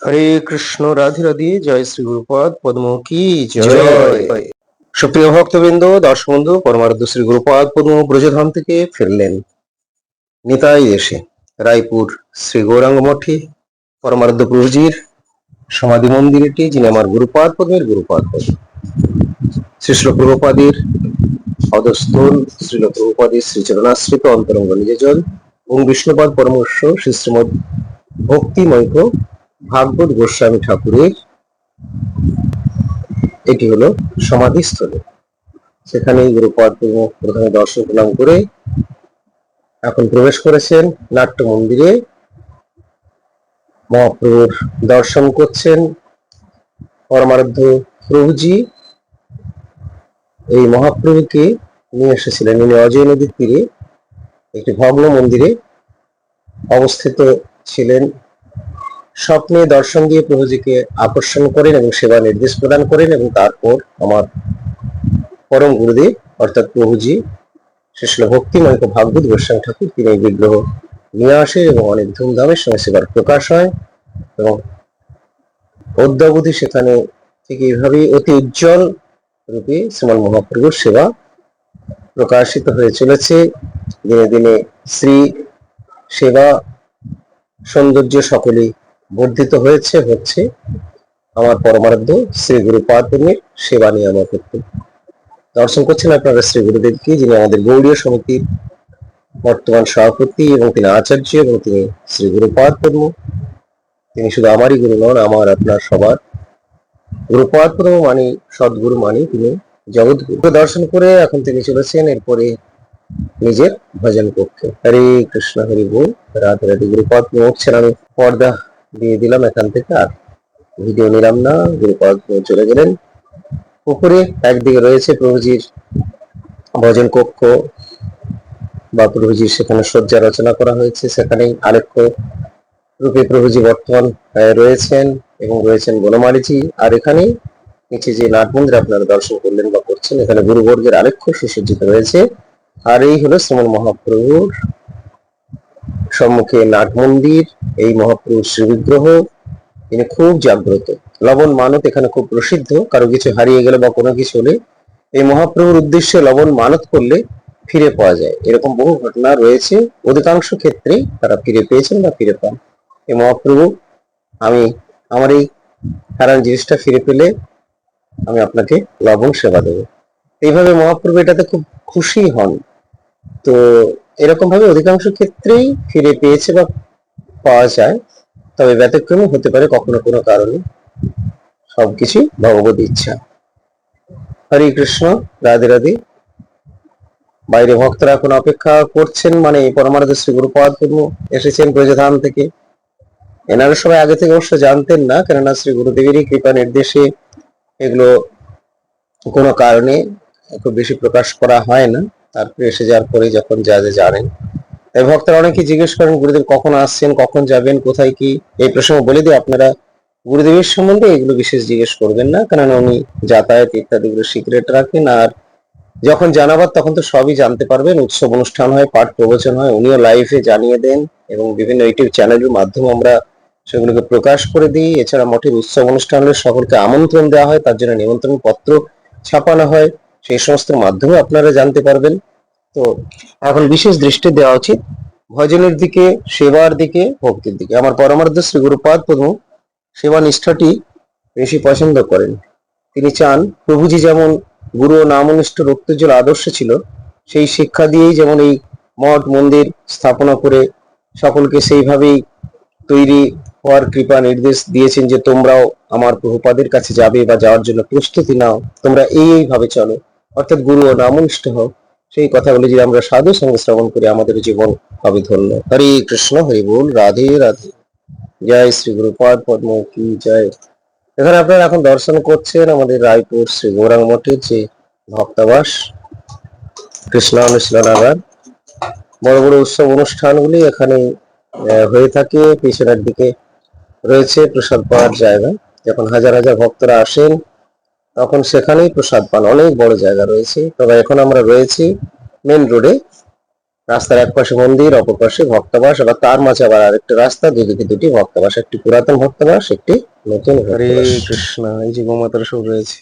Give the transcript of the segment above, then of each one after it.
হরে কৃষ্ণ রাধে রাধে জয় শ্রী গুরুপদ পদ্ম কি জয়। সুপ্রিয় ভক্তবৃন্দ দর্শক বন্ধু পরমারাধ্য শ্রী গুরুপদ পদ্ম ব্রজধাম থেকে ফিরলেন নিতাই এসে রায়পুর শ্রী গৌরাঙ্গ মঠে পরমারাধ্য প্রভুজির সমাধি মন্দিরটি যিনি আমার গুরুপাদ পদ্মের গুরুপাদ পদ্ম শ্রীশ্র প্রভুপাদের অধস্থল শ্রীল প্রভুপাদের শ্রীচরণাশ্রিত অন্তরঙ্গ নিজেজন এবং বিষ্ণুপাদ পরমর্শ শ্রী শ্রীমদ ভক্তিমৈক ভাগবত গোস্বামী ঠাকুরের এটি হলো সমাধিস্থলে। সেখানে গুরুপদ প্রথমে দর্শন প্রণাম করে এখন প্রবেশ করেছেন নাট্য মন্দিরে। মহাপ্রভুর দর্শন করছেন পরমারাধ্য প্রভুজি। এই মহাপ্রভুকে নিয়ে এসেছিলেন, ইনি অজয় নদীর তীরে একটি ভগ্ন মন্দিরে অবস্থিত ছিলেন। স্বপ্নে দর্শন দিয়ে প্রভুজিকে আকর্ষণ করেন এবং সেবা নির্দেশ প্রদান করেন এবং তারপর আমার পরম গুরুদেব, অর্থাৎ প্রভুজি শিশল ভক্তিময় ভাগবত গোস্বামী ঠাকুর, তিনি এই বিগ্রহ নিয়ে আসে এবং অনেক ধুমধামের সঙ্গে সেবার প্রকাশ হয় এবং অদ্যাবধি সেখানে ঠিক এইভাবেই অতি উজ্জ্বল রূপে শ্রীমান মহাপ্রভুর সেবা প্রকাশিত হয়ে চলেছে। দিনে দিনে শ্রী সেবা সৌন্দর্য সকলেই বর্ধিত হয়েছে, হচ্ছে আমার পরমারাধ্য শ্রী গুরু পাদপূর্ণের সেবা নিয়ে আমার করতে। দর্শন করছেন আপনারা শ্রী গুরুদেবকে, যিনি আমাদের গৌড়ীয় সমিতির বর্তমান সভাপতি এবং তিনি আচার্য এবং তিনি শ্রী গুরু পাদপূর্ণ তিনি শুধু আমারই গুরু নন, আমার, আপনার সবার। গুরু পাদপূর্ণ মানে সদ্গুরু মানে তিনি জগৎগুরু। দর্শন করে এখন তিনি চলেছেন এরপরে নিজের ভজন কক্ষে। হরে কৃষ্ণ, হরি বল, রাধে রাধে। গুরুপদ উঠছেন আমি পর্দা দিয়ে দিলাম এখান থেকে আর ভিডিও নিলাম না গুরুপদ চলে গেলেন। উপরে একদিকে রয়েছে প্রভুজির ভজন কক্ষ, বা প্রভুজির সেখানে শয্যা রচনা করা হয়েছে। সেখানেই আলেখ্য রূপে প্রভুজি বর্তমান রয়েছেন এবং রয়েছেন বনমালীজি। আর এখানে নিচে যে নাট মন্দির আপনারা দর্শন করলেন বা করছেন, এখানে গুরুবর্গের আলেখ্য সুসজ্জিত রয়েছে, আর এই হলো শ্রীমন মহাপ্রভুর সম্মুখে নাট মন্দির এই মহাপ্রভুর শ্রীবিগ্রহ, তিনি খুব জাগ্রত। লবণ মানত এখানে খুব প্রসিদ্ধ, কারও কিছু হারিয়ে গেলে বা কোনো কিছু হলে, এই মহাপ্রভুর উদ্দেশ্যে লবণ মানত করলে ফিরে পাওয়া যায়। এরকম বহু ঘটনা রয়েছে। অধিকাংশ ক্ষেত্রেই তারা ফিরে পেয়েছেন বা ফিরে পান। এই মহাপ্রভু, আমি আমার এই হারান জিনিসটা ফিরে পেলে আমি আপনাকে লবণ সেবা দেবো। এইভাবে মহাপ্রভু এটাতে খুব খুশি হন। তো এরকম ভাবে অধিকাংশ ক্ষেত্রেই ফিরে পেয়েছে বা পাওয়া যায়, তবে ব্যতিক্রমে হতে পারে কখনো কোনো কারণে। সবকিছু ভগবত ইচ্ছা। হরে কৃষ্ণ, রাধে রাধে। বাইরে ভক্তরা এখন অপেক্ষা করছেন মানে পরমারাধ শ্রী গুরুপাদ পূর্ণ এসেছেন ব্রজধাম থেকে। এনারা সবাই আগে থেকে অবশ্য জানতেন না, কেননা শ্রী গুরুদেবেরই কৃপা নির্দেশে এগুলো কোনো কারণে খুব বেশি প্রকাশ করা হয় না। তারপরে এসে যাওয়ার পরে যখন যা যা জানেন। তাই ভক্তরা অনেকে জিজ্ঞেস করেন, গুরুদেব কখন আসছেন? কখন যাবেন? কোথায় কি? এই প্রসঙ্গ বলে দিয়ে আপনারা গুরুদেবের সম্বন্ধে এগুলো বিশেষ জিজ্ঞেস করবেন না। কেননা উনি যাতায়াত ইত্যাদিগুলো সিক্রেট রাখেন আর যখন জানাবার তখন তো সবই জানতে পারবেন। উৎসব অনুষ্ঠান হয়, পাঠ প্রবচন হয়, উনিও লাইভে জানিয়ে দেন এবং বিভিন্ন ইউটিউব চ্যানেলের মাধ্যমে আমরা সেগুলোকে প্রকাশ করে দিই। এছাড়া মঠের উৎসব অনুষ্ঠান সকলকে আমন্ত্রণ দেওয়া হয়, তার জন্য নিমন্ত্রণ পত্র ছাপানো হয়। সেই সমস্ত মাধ্যমে আপনারা জানতে পারবেন। তো এখন বিশেষ দৃষ্টি দেওয়া উচিত ভজনের দিকে, সেবার দিকে, ভক্তির দিকে। আমার পরমার্থ শ্রী গুরুপাদ পদ্ম সেবা নিষ্ঠাটি বেশি পছন্দ করেন। তিনি চান প্রভুজি যেমন গুরু ও নামনিষ্ঠ রক্তজল আদর্শ ছিল, সেই শিক্ষা দিয়েই যেমন এই মঠ মন্দির স্থাপনা করে সকলকে সেইভাবেই তৈরি হওয়ার কৃপা নির্দেশ দিয়েছেন যে তোমরাও আমার প্রভুপাদের কাছে যাবে বা যাওয়ার জন্য প্রস্তুতি নাও, তোমরা এই এইভাবে চলো। অর্থাৎ গুরু ও নামনিষ্ঠ হও সেই কথাগুলি যদি আমরা সাধু সঙ্গে শ্রবণ করি, আমাদের জীবন হবে ধন্য। হরে কৃষ্ণ, হরি বল, রাধে রাধে। জয় শ্রী গুরুপাদ পদ্ম কি জয়। এখানে আপনারা এখন দর্শন করছেন আমাদের রায়পুর শ্রী গৌরাঙ্গ মঠের যে ভক্তাবাস কৃষ্ণ অনুশীলনাগার বড় বড় উৎসব অনুষ্ঠানগুলি এখানে হয়ে থাকে। পিছনের দিকে রয়েছে প্রসাদ পাওয়ার জায়গা। যখন হাজার হাজার ভক্তরা আসেন তখন সেখানেই প্রসাদ পান। অনেক বড় জায়গা রয়েছে। তবে এখন আমরা রয়েছি মেন রোডে রাস্তার এক পাশে মন্দির অপর পাশে ভক্তবাস আবার তার মাঝে আবার আরেকটা রাস্তা দুদিকে দুটি ভক্তবাস একটি পুরাতন ভক্তবাস একটি নতুন হরে কৃষ্ণ এই যে গোমাতার সব রয়েছে।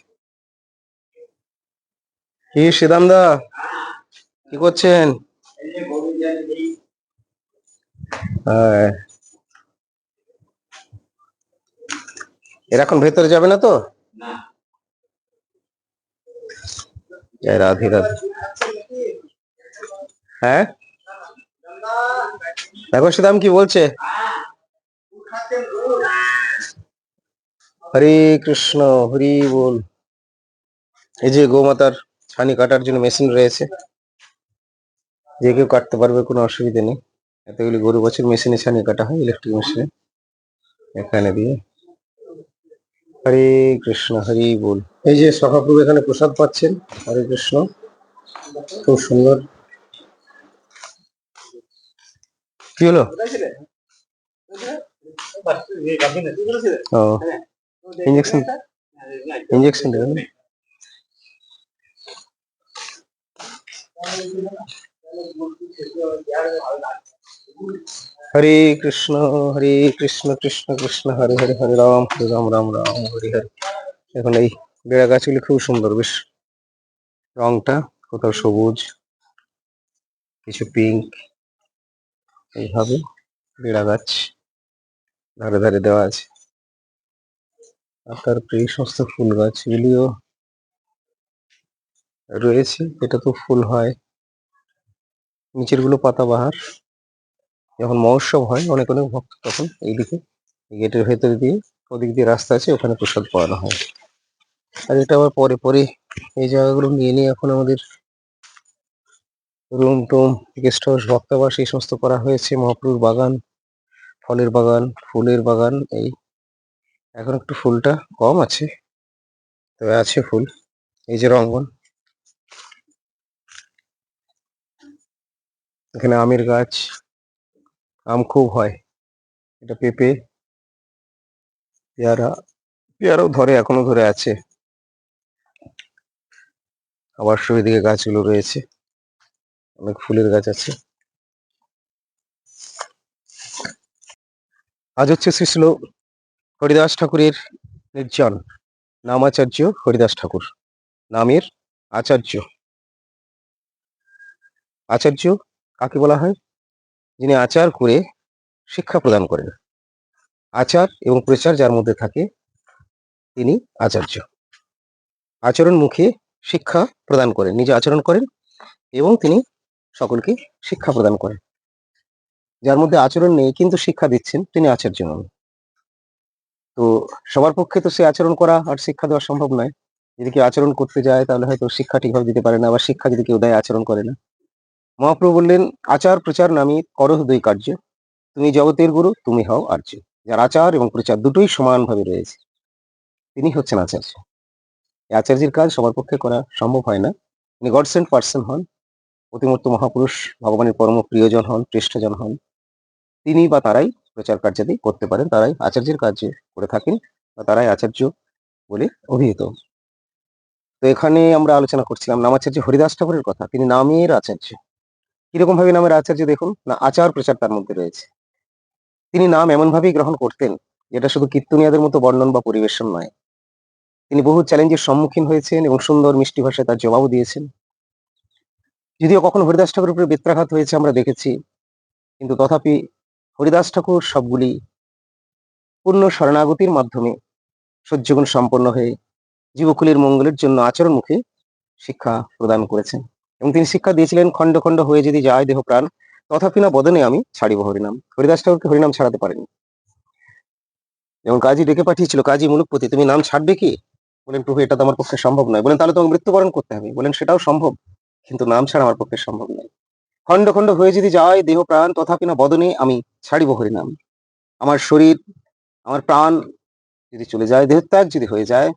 কি শ্রীদাম কি করছেন? হ্যাঁ। এর এখন ভেতরে যাবে না তো? জয় রাধে রাধে হ্যাঁ দেখো শ্রীদাম কি বলছে হরে কৃষ্ণ হরি বল এই যে গোমাতার ছানি কাটার জন্য মেশিন রয়েছে যে কেউ কাটতে পারবে কোনো অসুবিধা নেই এতগুলি গরু বছর মেশিনে ছানি কাটা হয় ইলেকট্রিক মেশিনে এখানে দিয়ে হরে কৃষ্ণ হরি বল এই যে সখাপ্রভু এখানে প্রসাদ পাচ্ছেন হরে কৃষ্ণ খুব সুন্দর। কি হলো? ইঞ্জেকশন ইঞ্জেকশন দেবেন হরে কৃষ্ণ হরে কৃষ্ণ কৃষ্ণ কৃষ্ণ, হরে হরে হরে রাম হরে রাম রাম রাম, হরে হরে। এখন এই বেড়া গাছগুলি খুব সুন্দর, বেশ রংটা কোথাও সবুজ, কিছু পিঙ্ক এইভাবে বেড়া গাছ ধারে ধারে দেওয়া আছে। আর তারপরে এই সমস্ত ফুল গাছগুলিও রয়েছে, এটা তো ফুল হয়। নিচেরগুলো পাতাবাহার, যখন মহোৎসব হয় অনেক অনেক ভক্ত তখন এইদিকে গেটের ভেতর দিয়ে, ওদিক দিয়ে রাস্তা আছে, ওখানে প্রসাদ পাওয়ানো হয়। আর এটা আবার পরে পরে এই জায়গাগুলো নিয়ে নিয়ে এখন আমাদের রুম টুম গেস্ট হাউস ভক্তাবাস এই সমস্ত করা হয়েছে। মহাপ্রভুর বাগান, ফলের বাগান, ফুলের বাগান, এই এখন একটু ফুলটা কম আছে, তবে আছে ফুল। এই যে রঙ্গন। এখানে আমের গাছ, আম খুব হয়। এটা পেঁপে, পেয়ারা, পেয়ারাও ধরে, এখনও ধরে আছে। আবার দিকে গাছগুলো রয়েছে। অনেক ফুলের গাছ আছে। আজ হচ্ছে শ্রী শ্রীল হরিদাস ঠাকুরের নির্জন নামাচার্য হরিদাস ঠাকুর নামের আচার্য। আচার্য কাকে বলা হয়? যিনি আচার করে শিক্ষা প্রদান করেন। আচার এবং প্রচার যার মধ্যে থাকে তিনি আচার্য। আচরণ মুখে শিক্ষা প্রদান করেন, নিজে আচরণ করেন এবং তিনি সকলকে শিক্ষা প্রদান করেন। যার মধ্যে আচরণ নেই কিন্তু শিক্ষা দিচ্ছেন, তিনি আচার্য নন। তো সবার পক্ষে তো সে আচরণ করা আর শিক্ষা দেওয়া সম্ভব নয়। যদি কেউ আচরণ করতে যায়, তাহলে হয়তো শিক্ষা ঠিকভাবে দিতে পারে না, আবার শিক্ষা যদি কেউ দেয়, আচরণ করে না। মহাপ্রভু বললেন, আচার প্রচার নামী করহ দুই কার্য। তুমি জগতের গুরু, তুমি হও আর্য। যার আচার এবং প্রচার দুটোই সমানভাবে রয়েছে। তিনি হচ্ছেন আচার্য। আচার্যের কাজ সবার পক্ষে করা সম্ভব হয় না। তিনি গড সেন্ট পার্সন হন, অতিমূর্ত মহাপুরুষ, ভগবানের পরম প্রিয়জন হন পৃষ্ঠজন হন। তিনি বা তারাই প্রচার কার্যাদি করতে পারেন, তারাই আচার্যের কার্য করে থাকেন বা তারাই আচার্য বলে অভিহিত। তো এখানে আমরা আলোচনা করছিলাম নামাচার্য হরিদাস ঠাকুরের কথা। তিনি নামের আচার্য। কীরকম ভাবে নামের আচার্য দেখুন, না, আচার প্রচার তার মধ্যে রয়েছে। তিনি নাম এমন ভাবেই গ্রহণ করতেন, যেটা শুধু কীর্তনিয়াদের মতো বর্ণন বা পরিবেশন নয়। তিনি বহু চ্যালেঞ্জের সম্মুখীন হয়েছেন এবং সুন্দর মিষ্টি ভাষায় তার জবাবও দিয়েছেন। যদিও কখনো হরিদাস ঠাকুরের উপরে বেত্রাঘাত হয়েছে আমরা দেখেছি, কিন্তু তথাপি হরিদাস ঠাকুর সবগুলি পূর্ণ শরণাগতির মাধ্যমে সহ্যগুণ সম্পন্ন হয়ে জীবকুলের মঙ্গলের জন্য আচরণ মুখে শিক্ষা প্রদান করেছেন এবং তিনি শিক্ষা দিয়েছিলেন, খণ্ড খণ্ড হয়ে যদি যায় দেহ প্রাণ, তথাপি না বদনে আমি ছাড়িব হরিনাম। হরিদাস ঠাকুরকে হরিনাম ছাড়াতে পারেনি যেমন কাজী ডেকে পাঠিয়েছিল, কাজী মুলুকপতি, তুমি নাম ছাড়বে কি? বলেন, প্রভু, এটা তো আমার পক্ষে সম্ভব নয়। বলেন, তাহলে তোমাকে মৃত্যুবরণ করতে হবে। বলেন, সেটাও সম্ভব, কিন্তু নাম ছাড়া আমার পক্ষে সম্ভব নয়। খণ্ড খণ্ড হয়ে যদি যায়, দেহ, প্রাণ, তথাপি না বদনে, আমি ছাড়িব হরিনাম। আমার শরীর, আমার প্রাণ যদি চলে যায়, দেহত্যাগ যদি হয়ে যায়,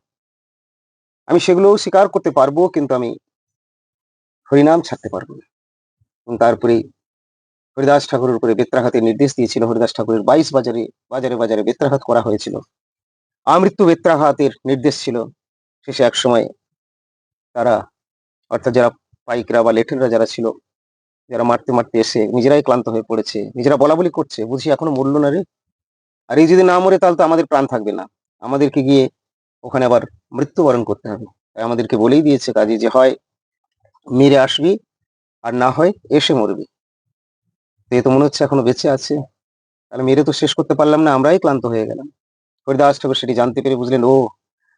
আমি সেগুলোও স্বীকার করতে পারব, কিন্তু আমি হরিনাম ছাড়তে পারব না। এবং তারপরে হরিদাস ঠাকুরের উপরে বেত্রাঘাতের নির্দেশ দিয়েছিল। হরিদাস ঠাকুরের বাইশ বাজারে বাজারে বাজারে বেত্রাঘাত করা হয়েছিল। আমৃত্যু বেত্রাঘাতের নির্দেশ ছিল। শেষে এক সময় তারা, অর্থাৎ যারা পাইকরা বা লেঠেনরা যারা ছিল, যারা মারতে মারতে এসে নিজেরাই ক্লান্ত হয়ে পড়েছে, নিজেরা বলা বলি করছে, বুঝি এখনও মরলো না রে? আর এই যদি না মরে তাহলে তো আমাদের প্রাণ থাকবে না। আমাদেরকে গিয়ে ওখানে আবার মৃত্যুবরণ করতে হবে। তাই আমাদেরকে বলেই দিয়েছে কাজী যে হয়, মেরে আসবি আর না হয় এসে মরবি। তো এ তো মনে হচ্ছে এখনও বেঁচে আছে। তাহলে মেরে তো শেষ করতে পারলাম না, আমরাই ক্লান্ত হয়ে গেলাম। হরিদাস ঠাকুর সেটি জানতে পেরে বুঝলেন, ও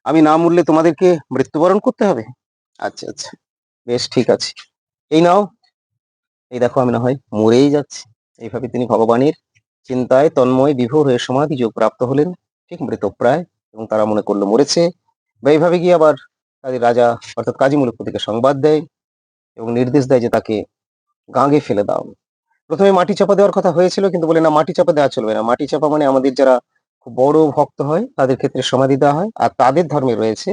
আমি না মরলে তোমাদেরকে মৃত্যুবরণ করতে হবে? আচ্ছা আচ্ছা। বেশ, ঠিক আছে। এই নাও। এই দেখো আমি না হয় মরেই যাচ্ছি। এইভাবে তিনি ভগবানের চিন্তায় তন্ময় বিভোর হয়ে সমাধি যোগ প্রাপ্ত হলেন। ঠিক মৃতপ্রায় এবং তারা মনে করল মরেছে। বা এইভাবে গিয়ে আবার তাদের রাজা অর্থাৎ কাজী মুলুকপতিকে সংবাদ দেয় এবং নির্দেশ দেয় যে তাকে গাঙে ফেলে দাও। প্রথমে মাটি চাপা দেওয়ার কথা হয়েছিল, কিন্তু বলে না মাটি চাপা দেওয়া চলবে না। মাটি চাপা মানে আমাদের যারা খুব বড় ভক্ত হয়, তাদের ক্ষেত্রে সমাধি দেওয়া হয়। আর তাদের ধর্মে রয়েছে,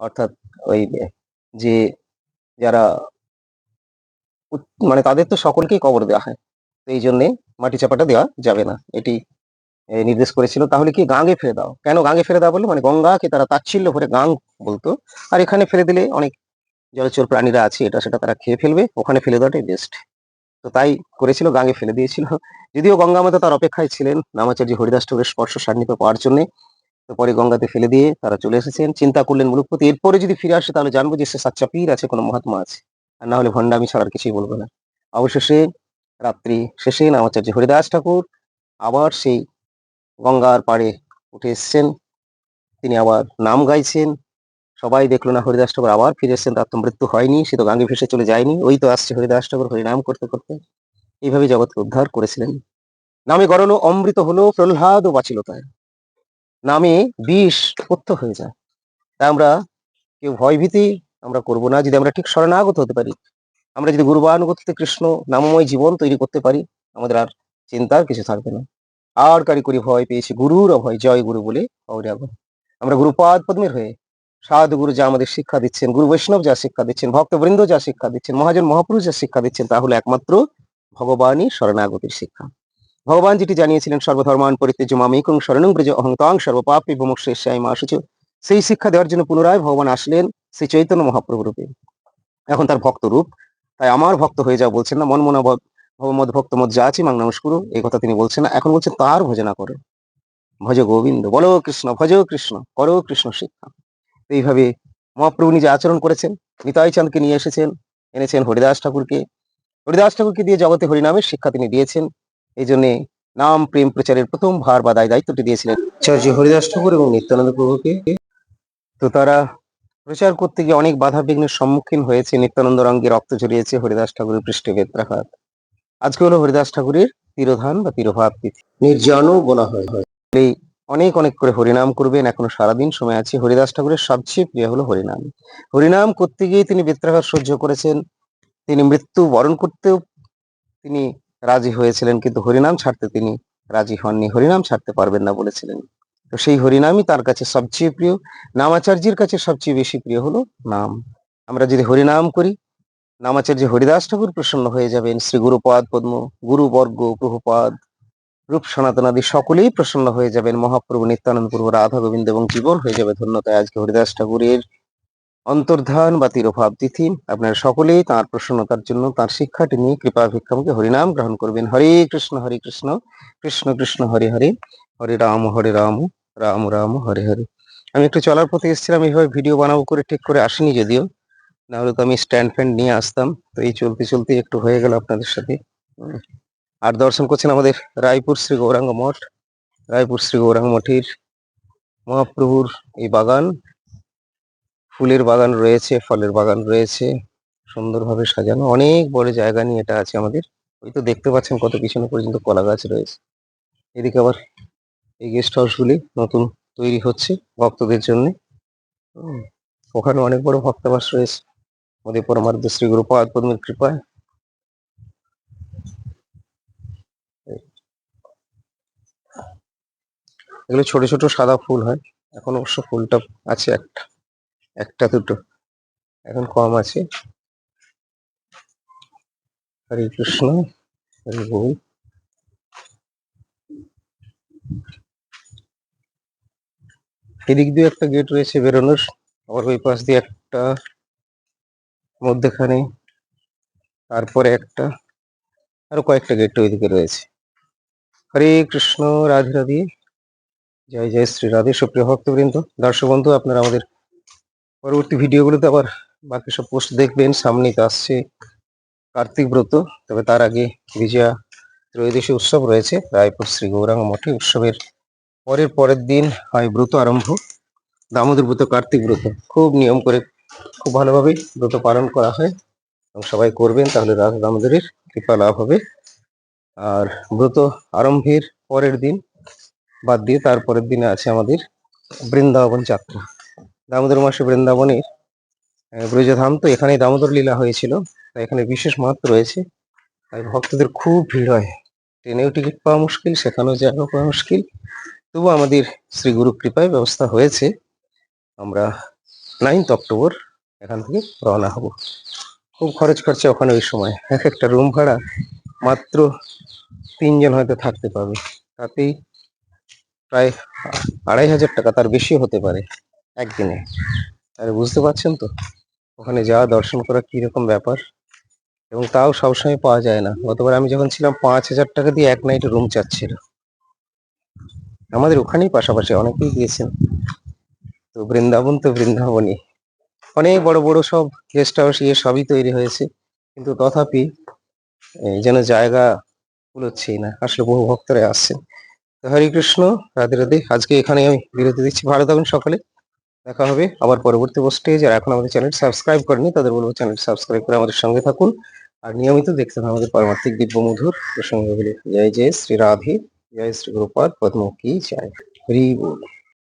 অর্থাৎ ওই যে যারা মানে তাদের তো সকলকেই কবর দেওয়া হয়। তো এই জন্যে মাটি চাপাটা দেওয়া যাবে না। এটি নির্দেশ করেছিল। তাহলে কি গাঙ্গে ফেলে দাও? কেন গাঙ্গে ফেলে দাও বলে? মানে গঙ্গাকে তারা তাচ্ছিল্য করে গাং বলতো। আর এখানে ফেলে দিলে অনেক জলচর প্রাণীরা আছে, এটা সেটা তারা খেয়ে ফেলবে। ওখানে ফেলে দেওয়াটাই বেস্ট তো তাই করেছিল গাঙ্গে ফেলে দিয়েছিল। যদিও গঙ্গা মাতা তার অপেক্ষায় ছিলেন নামাচার্য হরিদাস ঠাকুরের স্পর্শ সান্নিধ্য পাওয়ার জন্য। তো পরে গঙ্গাতে ফেলে দিয়ে তারা চলে এসেছেন। চিন্তা করলেন মুলুকপতি, এরপরে যদি ফিরে আসে তাহলে জানব যে সে সাচ্চা পীর আছে, কোনো মহাত্মা আছে। আর না হলে ভণ্ডামি ছাড়ার কিছুই বলব না। অবশেষে রাত্রি শেষে নামাচার্য হরিদাস ঠাকুর আবার সেই গঙ্গার পাড়ে উঠে এসছেন। তিনি আবার নাম গাইছেন। সবাই দেখল না হরিদাস ঠাকুর আবার ফিরে এসছেন, তার তো মৃত্যু হয়নি, সে তো গাঙ্গে ভেসে চলে যায়নি, ওই তো আসছে হরিদাস ঠাকুর হরিনাম করতে করতে। এইভাবে জগৎকে উদ্ধার করেছিলেন। নামে গড়ানো অমৃত হলো প্রহ্লাদ ও বাঁচিল তাই নামে বিষ পথ্য হয়ে যায়। তাই আমরা কেউ ভয়ভীতি আমরা করব না, যদি আমরা ঠিক শরণাগত হতে পারি। আমরা যদি গুরুবানুগতিতে কৃষ্ণ নামময় জীবন তৈরি করতে পারি, আমাদের আর চিন্তার কিছু থাকবে না। আর কারি করি ভয় পেয়েছি, গুরুর অভয়, জয় গুরু বলে অবরাগন আমরা গুরুপাদ পদ্মের হয়ে সাধু গুরু যা আমাদের শিক্ষা দিচ্ছেন, গুরু বৈষ্ণব যা শিক্ষা দিচ্ছেন, ভক্তবৃন্দ যা শিক্ষা দিচ্ছেন, মহাজন মহাপুরুষ যা শিক্ষা দিচ্ছেন তা হলো একমাত্র ভগবানই শরণাগতির শিক্ষা। ভগবান যেটি জানিয়েছিলেন, সর্বধর্মান পরিত্যজ্য মামিকং শরণং ব্রজ অহংতাং সর্বপাপ বিমুক্ষেশাই মা সেই শিক্ষা দেওয়ার জন্য পুনরায় ভগবান আসলেন সেই চৈতন্য মহাপ্রভু রূপে। এখন তার ভক্ত রূপ তাই আমার ভক্ত হয়ে যাও বলছেন না মন মনা ভগমদ ভক্ত মত যা আছি মাং নমস্কুরু এই কথা তিনি বলছেন না, এখন বলছেন তার ভজনা করো। ভজ গোবিন্দ, বলো কৃষ্ণ, ভজ কৃষ্ণ, করো কৃষ্ণ শিক্ষা। এইভাবে মহাপ্রভু নিজে আচরণ করেছেন। নিতাই চাঁদকে নিয়ে এসেছেন এনেছেন হরিদাস ঠাকুরকে। হরিদাস ঠাকুরকে দিয়ে জগতে হরিনামের শিক্ষা তিনি দিয়েছেন। এই জন্য নাম প্রেম প্রচারের প্রথম ভার বা দায় দায়িত্বটি দিয়েছিলেন আচার্য হরিদাস ঠাকুর এবং নিত্যানন্দ প্রভুকে। তো তারা প্রচার করতে গিয়ে অনেক বাধা বিঘ্নের সম্মুখীন হয়েছে। নিত্যানন্দ রঙ্গে রক্ত ঝরিয়েছে হরিদাস ঠাকুরের পৃষ্ঠে বেত্রাঘাত আজকে হলো হরিদাস ঠাকুরের তিরোধান বা তিরোভাব তিথি। নির্জনও বলা হয়। এই অনেক অনেক করে হরিনাম করবেন। এখনও সারাদিন সময় আছে। হরিদাস ঠাকুরের সবচেয়ে প্রিয় হলো হরিনাম। হরিনাম করতে গিয়ে তিনি বেত্রাঘাত সহ্য করেছেন। তিনি মৃত্যু বরণ করতেও তিনি রাজি হয়েছিলেন, কিন্তু হরিনাম ছাড়তে তিনি রাজি হননি। হরিনাম ছাড়তে পারবেন না বলেছিলেন। তো সেই হরিনামই তার কাছে সবচেয়ে প্রিয়। নামাচার্যের কাছে সবচেয়ে বেশি প্রিয় হলো নাম। আমরা যদি হরিনাম করি, নামাচার্য হরিদাস ঠাকুর প্রসন্ন হয়ে যাবেন। শ্রী গুরুপদ পদ্ম, গুরুবর্গ, প্রভুপাদ। রূপ সনাতনাদি সকলেই প্রসন্ন হয়ে যাবেন। মহাপ্রভু নিত্যানন্দ প্রভু রাধা গোবিন্দ এবং জীবন হয়ে যাবে ধন্যতায়। আজকে হরিদাস ঠাকুরের অন্তর্ধান বা তিরোভাব তিথি, আপনারা সকলেই তার প্রসন্নতার জন্য তার শিক্ষাটি নিয়ে কৃপা ভিক্ষামুখে হরিনাম গ্রহণ করবেন। হরে কৃষ্ণ হরে কৃষ্ণ কৃষ্ণ কৃষ্ণ, হরে হরে হরে রাম হরে রাম রাম রাম, হরে হরে। আমি একটু চলার পথে এসেছিলাম, এইভাবে ভিডিও বানাবো করে, ঠিক করে আসিনি যদিও। নাহলে তো আমি স্ট্যান্ড ফ্যান্ড নিয়ে আসতাম। তো এই চলতে চলতে একটু হয়ে গেল আপনাদের সাথে। আর দর্শন করছেন আমাদের রায়পুর শ্রী গৌরাঙ্গ মঠ। রায়পুর শ্রী গৌরাঙ্গ মঠের মহাপ্রভুর এই বাগান। ফুলের বাগান রয়েছে, ফলের বাগান রয়েছে, সুন্দরভাবে সাজানো। অনেক বড় জায়গা নিয়ে এটা আছে আমাদের। ওই তো দেখতে পাচ্ছেন কত পিছনে পর্যন্ত কলা গাছ রয়েছে। এদিকে আবার এই গেস্ট হাউস গুলি নতুন তৈরি হচ্ছে ভক্তদের জন্য। ওখানে অনেক বড় ভক্তাবাস রয়েছে। আমাদের পরমার্থ শ্রী গুরুপাদ পদ্মের কৃপায়। এগুলো ছোট ছোট সাদা ফুল হয়। এখন অবশ্য ফুলটা আছে একটা একটা দুটো। এখন কম আছে। হরে কৃষ্ণ, হরে বল এদিক দিয়ে একটা গেট রয়েছে বেরোনোর। আবার ওই পাশ দিয়ে একটা, মধ্যেখানে, তারপরে একটা, আরও কয়েকটা গেট ওইদিকে রয়েছে। হরে কৃষ্ণ, রাধে রাধে। জয় জয় শ্রী রাধে। সুপ্রিয় ভক্তবৃন্দ, দর্শক বন্ধু, আপনারা আমাদের পরবর্তী ভিডিওগুলোতে আবার বাকি সব পোস্ট দেখবেন। সামনেই তো আসছে কার্তিক ব্রত, তবে তার আগে বিজয়া ত্রয়োদশী উৎসব রয়েছে। রায়পুর শ্রী গৌরাঙ্গ মঠে উৎসবের পরের পরের দিন হয় ব্রত আরম্ভ। দামোদর ব্রত, কার্তিক ব্রত। খুব নিয়ম করে খুব ভালোভাবে ব্রত পালন করা হয় এবং সবাই করবেন, তাহলে রাধা দামোদরের কৃপা লাভ হবে। আর ব্রত আরম্ভের পরের দিন বাদ দিয়ে তারপরের দিনে আছে আমাদের বৃন্দাবন যাত্রা। দামোদর মাসে বৃন্দাবনের ব্রজধাম তো এখানে দামোদর লীলা হয়েছিল, তাই এখানে বিশেষ মাহাত্ম রয়েছে। তাই ভক্তদের খুব ভিড় হয়। ট্রেনেও টিকিট পাওয়া মুশকিল, সেখানেও জায়গা পাওয়া মুশকিল। তবু আমাদের শ্রী গুরু কৃপায় ব্যবস্থা হয়েছে। আমরা নাইন্থ অক্টোবর এখান থেকে রওনা হব। খুব খরচ খরচা ওখানে ওই সময়। এক একটা রুম ভাড়া মাত্র তিনজন হয়তো থাকতে পারবে। তাতেই প্রায় আড়াই হাজার টাকা, তার বেশি হতে পারে একদিনে। আর বুঝতে পারছেন তো? ওখানে যাওয়া, দর্শন করা কীরকম ব্যাপার? এবং তাও সবসময় পাওয়া যায় না। গতবার আমি যখন ছিলাম, পাঁচ হাজার টাকা দিয়ে এক নাইট রুম চাচ্ছিল। আমাদের ওখানেই পাশাপাশি অনেকেই গিয়েছেন। তো বৃন্দাবন তো বৃন্দাবনই। অনেক বড় বড় সব গেস্ট হাউস ইয়ে সবই তৈরি হয়েছে। কিন্তু তথাপি যেন জায়গা কুলোচ্ছেই না। আসলে বহু ভক্তরা আসছেন। হরে কৃষ্ণ, রাধে রাধে। আজকে এখানে আমি বিরতি দিচ্ছি। ভালো থাকুন সকালে। দেখা হবে আবার পরবর্তী পোস্টে যারা এখন আমাদের চ্যানেল সাবস্ক্রাইব করেনি তাদের বলব চ্যানেল সাবস্ক্রাইব করে আমাদের সঙ্গে থাকুন। আর নিয়মিত দেখতে থাকুন আমাদের পারমার্থিক দিব্য মধুর প্রসঙ্গগুলি জয় জয় শ্রী রাধে, জয় শ্রী গোপাল পদ্ম কি জয়। হরি বল।